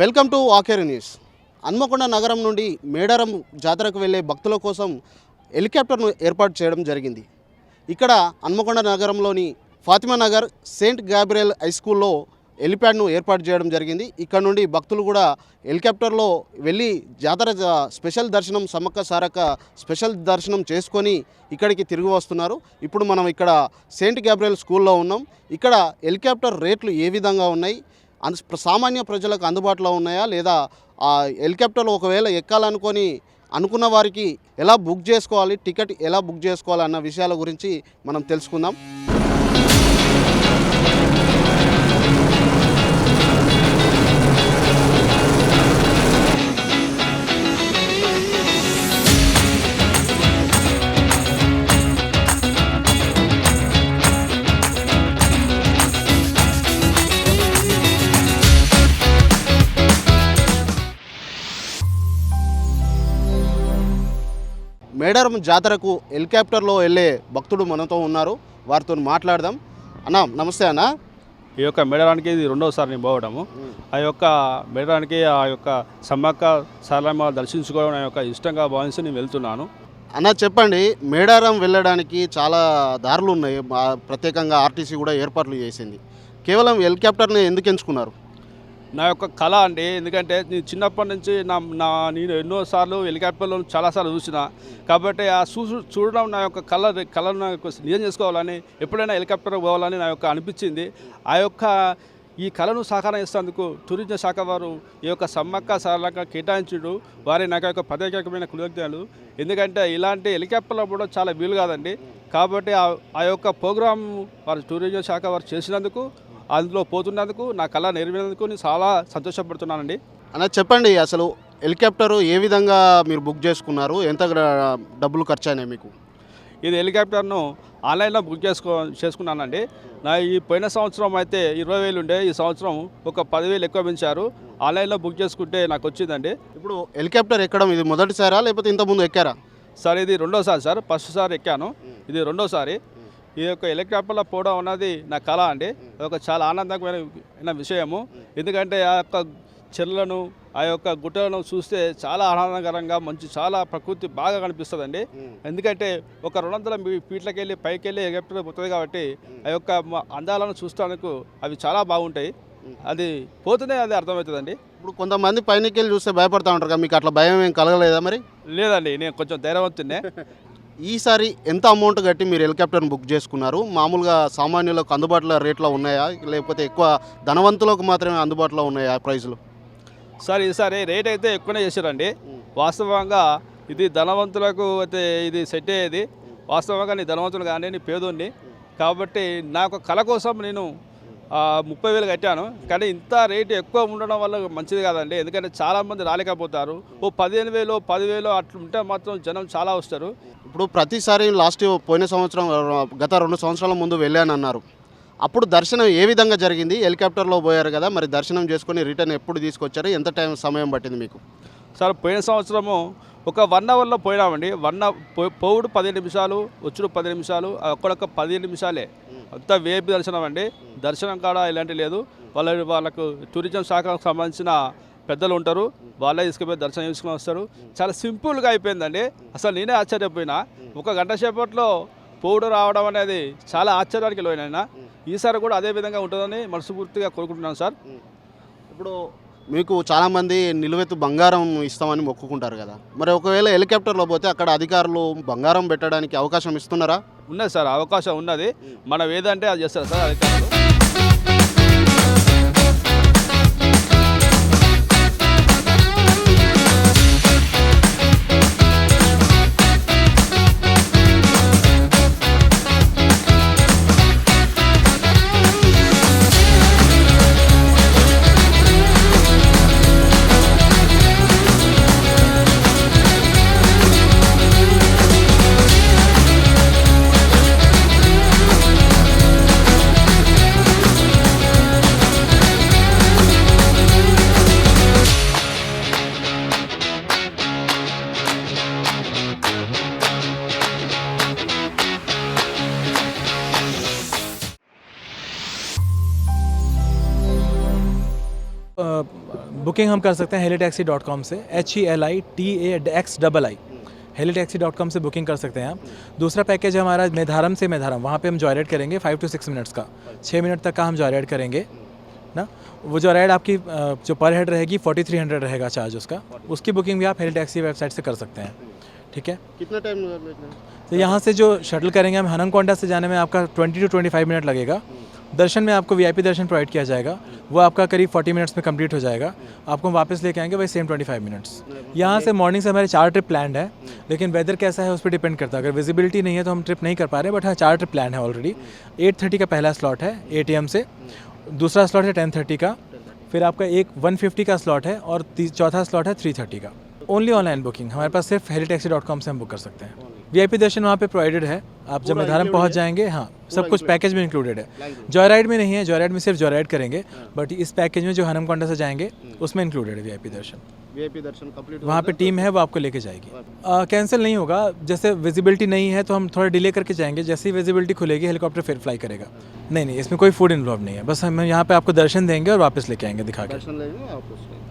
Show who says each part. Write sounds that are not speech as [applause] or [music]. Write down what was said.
Speaker 1: Welcome to Vakeri news. Hanamkonda నగరం నుండి మేడారం జాతరకు వెళ్ళే భక్తుల కోసం హెలికాప్టర్ను ఏర్పాటు చేయడం జరిగింది. ఇక్కడ హన్మకొండ నగరంలోని Fatima Nagar Saint Gabriel high స్కూల్లో హెలిప్యాడ్ను ఏర్పాటు చేయడం జరిగింది. ఇక్కడ నుండి భక్తులు కూడా హెలికాప్టర్లో వెళ్ళి జాతర స్పెషల్ దర్శనం సమ్మక్క సారక్క స్పెషల్ దర్శనం చేసుకొని ఇక్కడికి తిరిగి వస్తున్నారు. ఇప్పుడు మనం ఇక్కడ సెయింట్ గ్యాబ్రియల్ స్కూల్లో ఉన్నాం. ఇక్కడ హెలికాప్టర్ రేట్లు ఏ విధంగా ఉన్నాయి? అన్- సామాన్య ప్రజలకు అందుబాటులో ఉన్నాయా? లేదా ఆ హెలికాప్టర్లు ఒకవేళ ఎక్కాలనుకొని అనుకున్న వారికి ఎలా బుక్ చేసుకోవాలి? టికెట్ ఎలా బుక్ చేసుకోవాలి? అన్న విషయాల గురించి మనం తెలుసుకుందాం. మేడారం జాతరకు హెలికాప్టర్లో వెళ్ళే భక్తుడు మనతో ఉన్నారు. వారితో మాట్లాడదాం. అన్న నమస్తే అన్న.
Speaker 2: ఈ యొక్క మెడడానికి ఇది రెండవసారి నేను పోవడము ఆ యొక్క మెడడానికి ఆ యొక్క సమ్మక్క సారలమ్మ దర్శించుకోవడం నా యొక్క ఇష్టంగా భావించి నేను వెళ్తున్నాను.
Speaker 1: అన్న చెప్పండి మేడారం వెళ్ళడానికి చాలా దారులు ఉన్నాయి. ప్రత్యేకంగా ఆర్టీసీ కూడా ఏర్పాట్లు చేసింది. కేవలం హెలికాప్టర్ని ఎందుకు ఎంచుకున్నారు?
Speaker 2: నా యొక్క కళ అండి. ఎందుకంటే నేను చిన్నప్పటి నుంచి నా నా నేను ఎన్నోసార్లు హెలికాప్టర్లో చాలాసార్లు చూసిన. కాబట్టి ఆ చూ చూడడం నా యొక్క కళ కళను నా యొక్క నిజం చేసుకోవాలని ఎప్పుడైనా హెలికాప్టర్ పోవాలని నా యొక్క అనిపించింది. ఆ యొక్క ఈ కళను సహకారం చేసేందుకు టూరిజం శాఖ వారు ఈ యొక్క సమ్మక్క సారలక్క కేటాయించుడు. వారి నాకు యొక్క ప్రత్యేకమైన కృతజ్ఞతలు. ఎందుకంటే ఇలాంటి హెలికాప్టర్లో కూడా చాలా వీలు కాదండి. కాబట్టి ఆ ఆ యొక్క ప్రోగ్రాం వారు టూరిజం శాఖ వారు చేసినందుకు అందులో పోతున్నందుకు నా కళ నెరవేరినందుకు నేను చాలా సంతోషపడుతున్నానండి.
Speaker 1: అన్న చెప్పండి అసలు హెలికాప్టర్ ఏ విధంగా మీరు బుక్ చేసుకున్నారు? ఎంత డబ్బులు ఖర్చు అయినాయి మీకు?
Speaker 2: ఇది హెలికాప్టర్ను ఆన్లైన్లో బుక్ చేసుకో చేసుకున్నానండి. నా ఈ పోయిన సంవత్సరం అయితే ఇరవై వేలు ఉండే ఈ సంవత్సరం ఒక పదివేలు ఎక్కువ పెంచారు. ఆన్లైన్లో బుక్ చేసుకుంటే నాకు వచ్చిందండి.
Speaker 1: ఇప్పుడు హెలికాప్టర్ ఎక్కడం ఇది మొదటిసారా? లేకపోతే ఇంతకుముందు ఎక్కారా?
Speaker 2: సార్ ఇది రెండోసారి సార్. ఫస్ట్ సారి ఎక్కాను. ఇది రెండోసారి. ఈ యొక్క హెలికాప్టర్లో పోవడం అన్నది నా కళ అండి. ఒక చాలా ఆనందకరమైన విషయము. ఎందుకంటే ఆ యొక్క చెర్లను ఆ యొక్క గుట్టలను చూస్తే చాలా ఆనందకరంగా మంచి చాలా ప్రకృతి బాగా కనిపిస్తుందండి. ఎందుకంటే ఒక రెండు వందల మీ- ఫీట్లకి వెళ్ళి పైకి వెళ్ళి హెలికాప్టర్ పోతుంది కాబట్టి ఆ యొక్క అందాలను చూస్తానికి అవి చాలా బాగుంటాయి. అది పోతూనే అది అర్థమవుతుందండి.
Speaker 1: ఇప్పుడు కొంతమంది పైనకి వెళ్ళి చూస్తే భయపడతా ఉంటారు కదా మీకు అట్లా భయం ఏం కలగలేదా మరి?
Speaker 2: లేదండి నేను కొంచెం ధైర్యవంతున్నే. [laughs]
Speaker 1: ఈసారి ఎంత అమౌంట్ కట్టి మీరు హెలికాప్టర్ని బుక్ చేసుకున్నారు? మామూలుగా సామాన్యులకు అందుబాటులో రేట్లో ఉన్నాయా? లేకపోతే ఎక్కువ ధనవంతులకు మాత్రమే అందుబాటులో ఉన్నాయా ప్రైజ్లు?
Speaker 2: సార్ ఈసారి రేట్ అయితే ఎక్కువనే చేశారండి. వాస్తవంగా ఇది ధనవంతులకు అయితే ఇది సెట్ అయ్యేది. వాస్తవంగా నీ ధనవంతులు కానీ నీ పేదోడిని. కాబట్టి నా యొక్క కళ కోసం నేను ముప్పై వేలు కట్టాను. కానీ ఇంత రేటు ఎక్కువ ఉండడం వల్ల మంచిది కాదండి. ఎందుకంటే చాలామంది రాలేకపోతారు. ఓ పదిహేను వేలు పదివేలు అట్లా ఉంటే మాత్రం జనం చాలా వస్తారు.
Speaker 1: ఇప్పుడు ప్రతిసారి లాస్ట్ పోయిన సంవత్సరం గత రెండు సంవత్సరాల ముందు వెళ్ళాను అన్నారు అప్పుడు దర్శనం ఏ విధంగా జరిగింది? హెలికాప్టర్లో పోయారు కదా మరి దర్శనం చేసుకొని రిటర్న్ ఎప్పుడు తీసుకొచ్చారు? ఎంత టైం సమయం పట్టింది మీకు?
Speaker 2: సార్ పోయిన సంవత్సరము ఒక వన్ అవర్లో పోయినామండి. వన్ పోవుడు పదిహేను నిమిషాలు వచ్చుడు పది నిమిషాలు అక్కడొక్క పదిహేను నిమిషాలే. అంతా వేపి దర్శనం అండి. దర్శనం కాడ ఇలాంటి లేదు. వాళ్ళ వాళ్ళకు టూరిజం శాఖకు సంబంధించిన పెద్దలు ఉంటారు. వాళ్ళే తీసుకుపోయి దర్శనం చేసుకుని వస్తారు. చాలా సింపుల్గా అయిపోయిందండి. అసలు నేనే ఆశ్చర్యపోయినా. ఒక గంట సేపట్లో పోవుడు రావడం అనేది చాలా ఆశ్చర్యానికి లోనైనా. ఈసారి కూడా అదే విధంగా ఉంటుందని మనస్ఫూర్తిగా కోరుకుంటున్నాను సార్.
Speaker 1: ఇప్పుడు మీకు చాలామంది నిలువెత్తు బంగారం ఇస్తామని మొక్కుకుంటారు కదా. మరి ఒకవేళ హెలికాప్టర్లో పోతే అక్కడ అధికారులు బంగారం పెట్టడానికి అవకాశం ఇస్తున్నారా?
Speaker 2: ఉన్నది సార్ అవకాశం ఉన్నది. మనం ఏదంటే అది చేస్తారు సార్ అధికారులు.
Speaker 3: बुकिंग हम कर सकते हैं हेली टैक्सी डॉट कॉम से H E L I T A X double I heli taxi dot com से बुकिंग कर सकते हैं आप। दूसरा पैकेज है हमारा मेधारम से मेधारम वहाँ पे हम जॉय राइड करेंगे फाइव टू सिक्स मिनट्स का। छः मिनट तक का हम जॉय राइड करेंगे ना? वो जो राइड आपकी जो पर हेड रहेगी फोर्टी थ्री हंड्रेड रहेगा चार्ज उसका। उसकी बुकिंग भी आप हेली टैक्सी वेबसाइट से कर सकते हैं ठीक है?
Speaker 1: कितना टाइम लगेगा
Speaker 3: तो यहाँ से जो शटल करेंगे हम हनमकोंडा से जाने में आपका 20 टू 25 मिनट लगेगा। दर्शन में आपको वीआईपी दर्शन प्रोवाइड किया जाएगा। वो आपका करीब 40 मिनट्स में कंप्लीट हो जाएगा। आपको हम वापस लेके आएँगे वही सेम 25 मिनट्स यहाँ से मॉर्निंग से हमारे चार ट्रिप प्लान है, लेकिन वेदर कैसा है उस पर डिपेंड करता है। अगर विजिबिलिटी नहीं है तो हम ट्रिप नहीं कर पा रहे बट हाँ चार ट्रिप प्लान है ऑलरेडी एट का पहला स्लॉट है ए से। दूसरा स्लॉट है टेन का। फिर आपका एक वन फिफ्टी का स्लॉट है और चौथा स्लॉट है थ्री थर्टी का। ओनली ऑनलाइन बुकिंग हमारे पास सिर्फ़ कॉम से हम बुक कर सकते हैं। वीआईपी दर्शन वहाँ पे प्रोवाइडेड है। आप जब
Speaker 1: पूरा
Speaker 3: पहुँच जाएँगे हाँ सब कुछ पैकेज में इंक्लूडेड है. जॉय राइड में नहीं है जॉय राइड में सिर्फ़ जॉय राइड करेंगे बट इस पैकेज में जो हनमकोंडा से जाएँगे उसमें इंक्लूडेड है VIP darshan.
Speaker 1: VIP darshan complete
Speaker 3: वहाँ पे टीम है वो आपको लेके जाएगी। कैंसिल नहीं होगा जैसे विजिबिलिटी नहीं है तो हम थोड़ा डिले करके जाएँगे जैसे ही विजिबिलिटी खुलेगी हेलीकॉप्टर फिर फ्लाई करेगा। नहीं नहीं इसमें कोई फ़ूड इन्वॉल्व नहीं है बस हम यहाँ पे आपको दर्शन देंगे और वापस लेके आएँगे दिखा के।